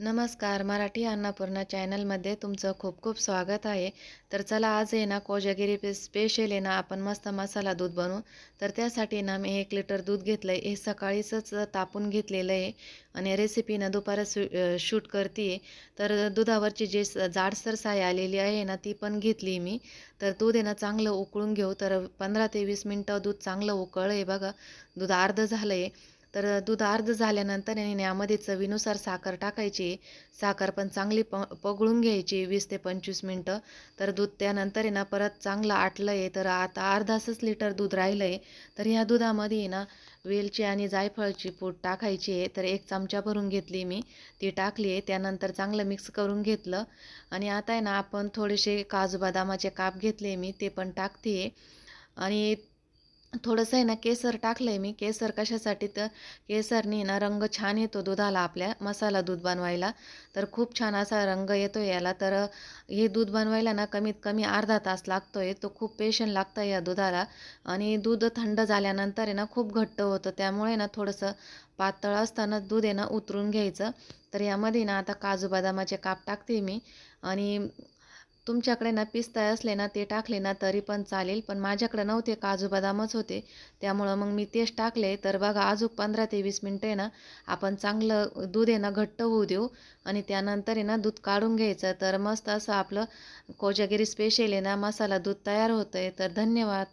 नमस्कार मराठी अन्नपूर्णा चॅनलमध्ये तुमचं खूप खूप स्वागत आहे. तर चला आज आहे ना कोजागिरी पे स्पेशल आहे ना आपण मस्त मसाला दूध बनवू. तर त्यासाठी ना मी एक लिटर दूध घेतलं आहे हे सकाळीच तापून घेतलेलं आहे आणि रेसिपी ना दुपारच शूट करते आहे तर दुधावरची जे स- जाडसर साय आलेली आहे ना ती पण घेतली मी. तर दूध आहे ना चांगलं उकळून घेऊ. तर पंधरा ते वीस मिनटं दूध चांगलं उकळलं आहे बघा. दूध अर्ध झालं आहे तर दूध अर्ध झाल्यानंतर आहे ना यामध्ये चवीनुसार साखर टाकायची. साखर पण चांगली प पगळून घ्यायची वीस ते पंचवीस मिनटं. तर दूध त्यानंतर आहे ना परत चांगलं आटलं आहे तर आता अर्धासच लिटर दूध राहिलं आहे तर ह्या दुधामध्ये आहे ना वेलची आणि जायफळची पूड टाकायची आहे. तर एक चमचा भरून घेतली मी. ती टाकली आहे. त्यानंतर चांगलं मिक्स करून घेतलं. आणि आता आहे ना आपण थोडेसे काजू बदामाचे काप घेतले मी. ते पण टाकते. आहे आणि थोडंसं आहे ना केसर टाकलं आहे मी. केसर कशासाठी? तर केसरनी ना रंग छान येतो दुधाला आपल्या मसाला दूध बनवायला. तर खूप छान असा रंग येतो याला. तर हे दूध बनवायला ना कमीत कमी अर्धा तास लागतो आहे तो खूप पेशंट लागतं या दुधाला. आणि दूध थंड झाल्यानंतर आहे ना खूप घट्ट होतं. त्यामुळे ना थोडंसं पातळ असताना दूध आहे ना उतरून घ्यायचं. तर यामध्ये ना आता काजू बदामाचे काप टाकते मी. आणि तुमच्याकडे ना पिस्ता असले ना ते टाकले ना तरी पण चालेल पण माझ्याकडे नव्हते काजू बदामच होते. त्यामुळं मग मी तेच टाकले. तर बघा अजून पंधरा ते वीस मिनटं आहे ना आपण चांगलं दूध आहे ना घट्ट होऊ देऊ. आणि त्यानंतर आहे ना दूध काढून घ्यायचं. तर मस्त असं आपलं कोजागिरी स्पेशल आहे ना मसाला दूध तयार होतं आहे तर धन्यवाद.